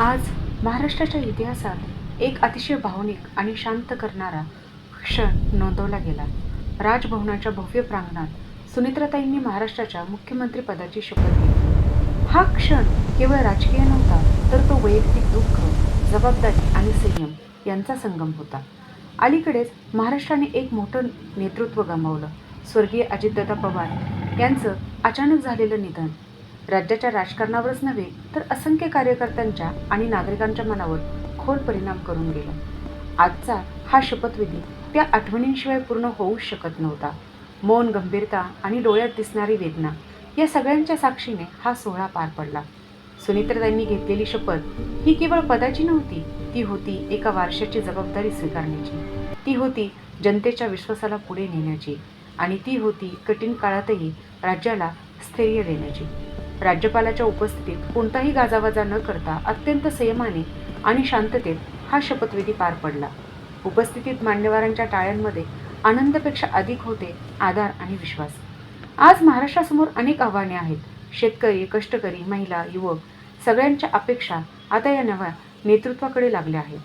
आज महाराष्ट्राच्या इतिहासात एक अतिशय भावनिक आणि शांत करणारा क्षण नोंदवला गेला. राजभवनाच्या भव्य प्रांगणात सुनित्राताईंनी महाराष्ट्राच्या मुख्यमंत्रीपदाची शपथ घेतली. हा क्षण केवळ राजकीय नव्हता तर तो वैयक्तिक दुःख जबाबदारी आणि संयम यांचा संगम होता. अलीकडेच महाराष्ट्राने एक मोठं नेतृत्व गमावलं. स्वर्गीय अजितदादा पवार यांचं अचानक झालेलं निधन राज्याच्या राजकारणावरच नव्हे तर असंख्य कार्यकर्त्यांच्या आणि नागरिकांच्या मनावर खोल परिणाम करून गेला. आजचा हा शपथविधी त्या आठवणींशिवाय पूर्ण होऊच शकत नव्हता. मौन गंभीरता आणि डोळ्यात दिसणारी वेदना या सगळ्यांच्या साक्षीने हा सोहळा पार पडला. सुनित्रताईंनी घेतलेली शपथ ही केवळ पदाची नव्हती ती होती एका वारशाची जबाबदारी स्वीकारण्याची. ती होती जनतेच्या विश्वासाला पुढे नेण्याची आणि ती होती कठीण काळातही राज्याला स्थैर्य देण्याची. राज्यपालाच्या उपस्थितीत कोणताही गाजावाजा न करता अत्यंत संयमाने आणि शांततेत हा शपथविधी पार पडला. उपस्थितीत मान्यवरांच्या टाळ्यांमध्ये आनंदापेक्षा अधिक होते आधार आणि विश्वास. आज महाराष्ट्रासमोर अनेक आव्हाने आहेत. शेतकरी कष्टकरी महिला युवक सगळ्यांच्या अपेक्षा आता या नव्या नेतृत्वाकडे लागल्या आहेत.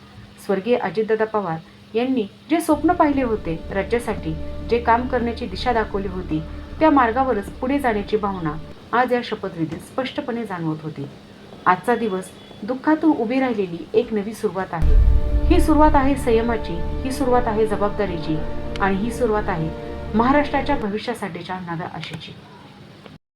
स्वर्गीय अजितदादा पवार यांनी जे स्वप्न पाहिले होते राज्यासाठी जे काम करण्याची दिशा दाखवली होती त्या मार्गावरच पुढे जाण्याची भावना आज या शपथविधीत स्पष्टपणे जाणवत होती. आजचा दिवस दुःखातून उभी राहिलेली एक नवी सुरुवात आहे. ही सुरुवात आहे संयमाची ही सुरुवात आहे जबाबदारीची आणि ही सुरुवात आहे महाराष्ट्राच्या भविष्यासाठीच्या नव्या आशेची.